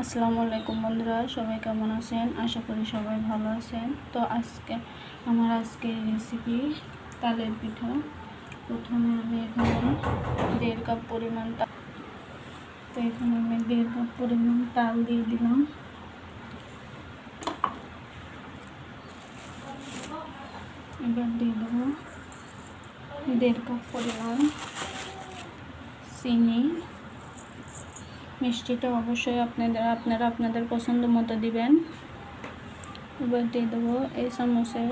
আসসালামু আলাইকুম বন্ধুরা, সবাই কেমন আছেন? আশা করি সবাই ভালো আছেন। তো আজকে আমার আজকের রেসিপি তালের পিঠা। প্রথমে আমি এখানে দেড় কাপ পরিমাণ তা এখানে আমি দেড় কাপ পরিমাণ তাল দিয়ে দিলাম। এবার দিয়ে দেবো দেড় কাপ পরিমাণ চিনি। মিষ্টিটা অবশ্যই আপনাদের, আপনারা আপনাদের পছন্দ মতো দিবেন। এবার দিয়ে দেবো এই চামচের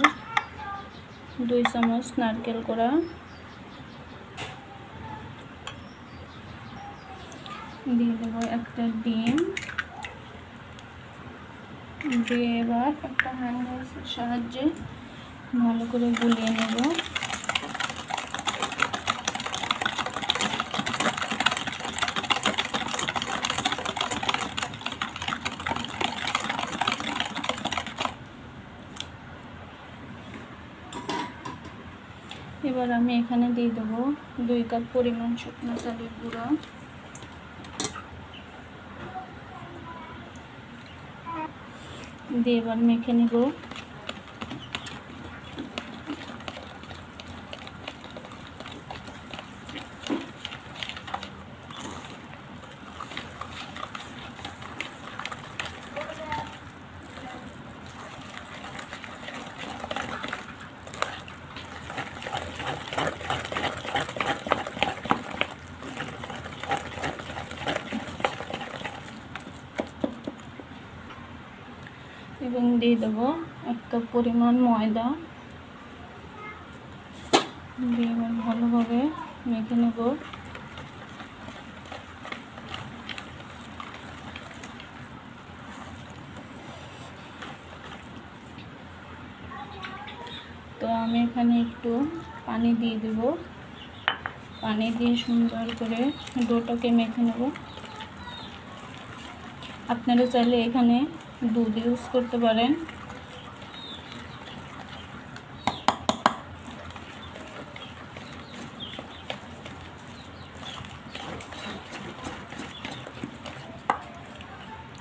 দুই চামচ নারকেল করা দিয়ে দেবো একটা ডিম। দিয়ে এবার একটা হ্যান্ড সাহায্যে ভালো করে গুলিয়ে নেব। এবার আমি এখানে দিয়ে দেবো দুই কাপ পরিমাণ শুকনো চালের গুঁড়ো। দিয়ে এবার মেখে নেব। এবং দিয়ে দেবো এক কাপ পরিমাণ ময়দা। দিয়ে এবার ভালোভাবে মেখে নেব। তো আমি এখানে একটু পানি দিয়ে দেব। পানি দিয়ে সুন্দর করে ডোটাকে মেখে নেব। আপনারা চাইলে এখানে দুধ ইউজ করতে পারেন।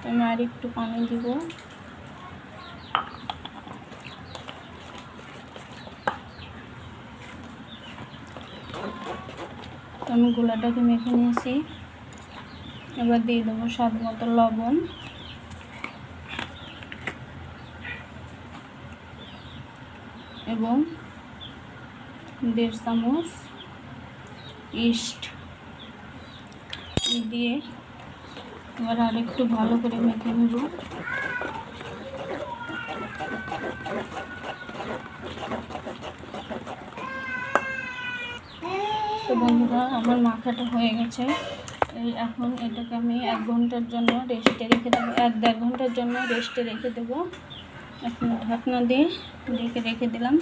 আমি আর একটু পানি দিব। আমি গোলাটাকে মেখে নিয়েছি। এবার দিয়ে দেবো স্বাদ মতো লবণ। এবং দেড় চামচ ইস্ট দিয়ে এবার আর একটু ভালো করে মেখে নেব। তো বন্ধুরা, আমার মাখাটা হয়ে গেছে। এখন এটাকে আমি এক ঘণ্টার জন্য রেস্টে রেখে দেবো। এক দেড় ঘণ্টার জন্য রেস্টে রেখে দেবো। ঢাকনা দিয়ে ঢেকে রেখে দিলাম।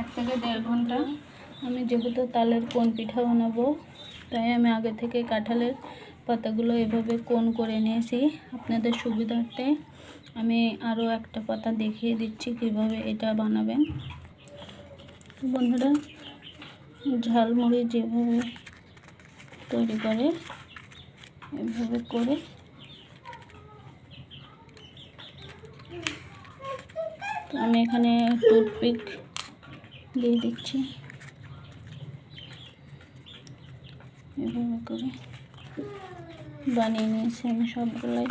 এক থেকে দেড় ঘণ্টা। আমি যেহেতু তালের কোন পিঠা বানাবো, তাই আমি আগে থেকে কাঁঠালের পাতাগুলো এভাবে কোন করে নিয়েছি। আপনাদের সুবিধার্থে আমি আরও একটা পাতা দেখিয়ে দিচ্ছি কীভাবে এটা বানাবেন। বন্ধুরা, ঝালমুড়ি যেভাবে তৈরি করে, এভাবে করে তো আমি এখানে টুথপিক দিয়ে দিচ্ছি। এভাবে করে বানিয়ে নিয়েছি আমি সবগুলাই।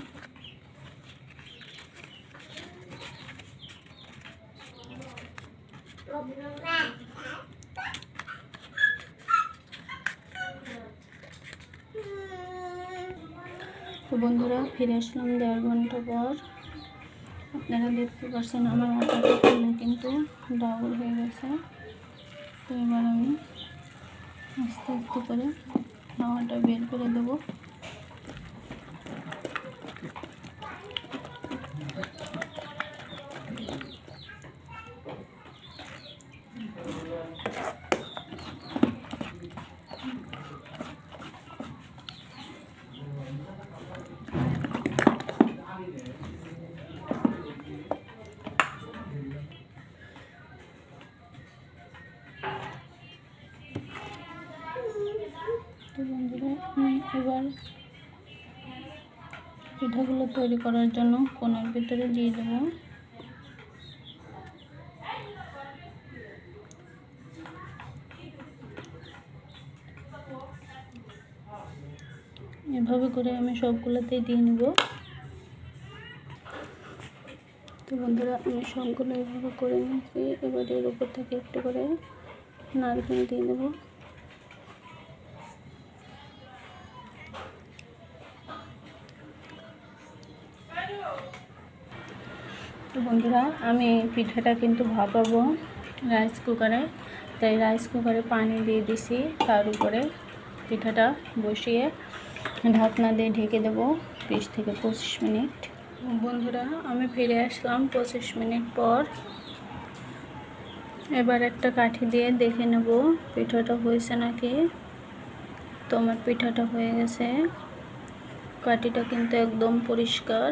বন্ধুরা, ফিরে আসলাম দেড় ঘণ্টা পর। আপনারা দেখতে পাচ্ছেন আমার আটাটা করলে কিন্তু ডাবল হয়ে গেছে। তো এবার আমি আস্তে আস্তে করে হাওয়াটা বের করে দেবো। এবার পিঠাগুলো তৈরি করার জন্য কোনার ভিতরে দিয়ে দেবো। এভাবে করে আমি সবগুলোতেই দিয়ে নেব। তো বন্ধুরা, আমি সবগুলো এভাবে করে নিয়েছি। এবার এর উপর থেকে একটু করে নারকেল দিয়ে দেবো। তো বন্ধুরা, আমি পিঠাটা কিন্তু ভাপাবো রাইস কুকারে তাই রাইস কুকারে পানি দিয়ে দিছি, তার উপরে পিঠাটা বসিয়ে ঢাকনা দিয়ে ঢেকে দেবো বিশ থেকে পঁচিশ মিনিট। বন্ধুরা, আমি ফিরে আসলাম পঁচিশ মিনিট পর। এবার একটা কাঠি দিয়ে দেখে নেব পিঠাটা হয়েছে নাকি। তো আমার পিঠাটা হয়ে গেছে। কাঠিটা কিন্তু একদম পরিষ্কার।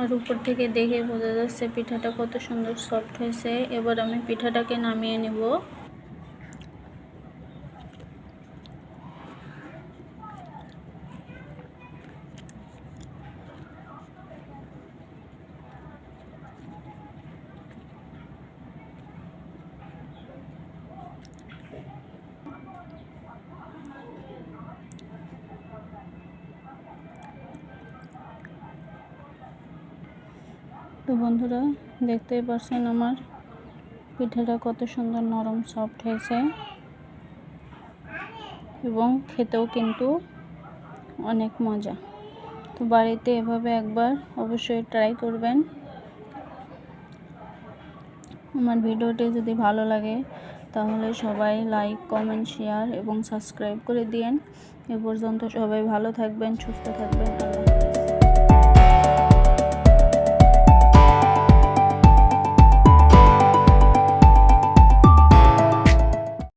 আর উপর থেকে দেখে বোঝা যাচ্ছে পিঠাটা কত সুন্দর সফট হয়েছে। এবার আমি পিঠাটাকে নামিয়ে নেব। তো বন্ধুরা, দেখতেই পারছেন আমার পিঠাটা কত সুন্দর নরম সফট হয়েছে। এবং খেতেও কিন্তু অনেক মজা। তো বাড়িতে এভাবে একবার অবশ্যই ট্রাই করবেন। আমার ভিডিওটি যদি ভালো লাগে, তাহলে সবাই লাইক কমেন্ট শেয়ার এবং সাবস্ক্রাইব করে দিন এ পর্যন্ত সবাই ভালো থাকবেন, সুস্থ থাকবেন।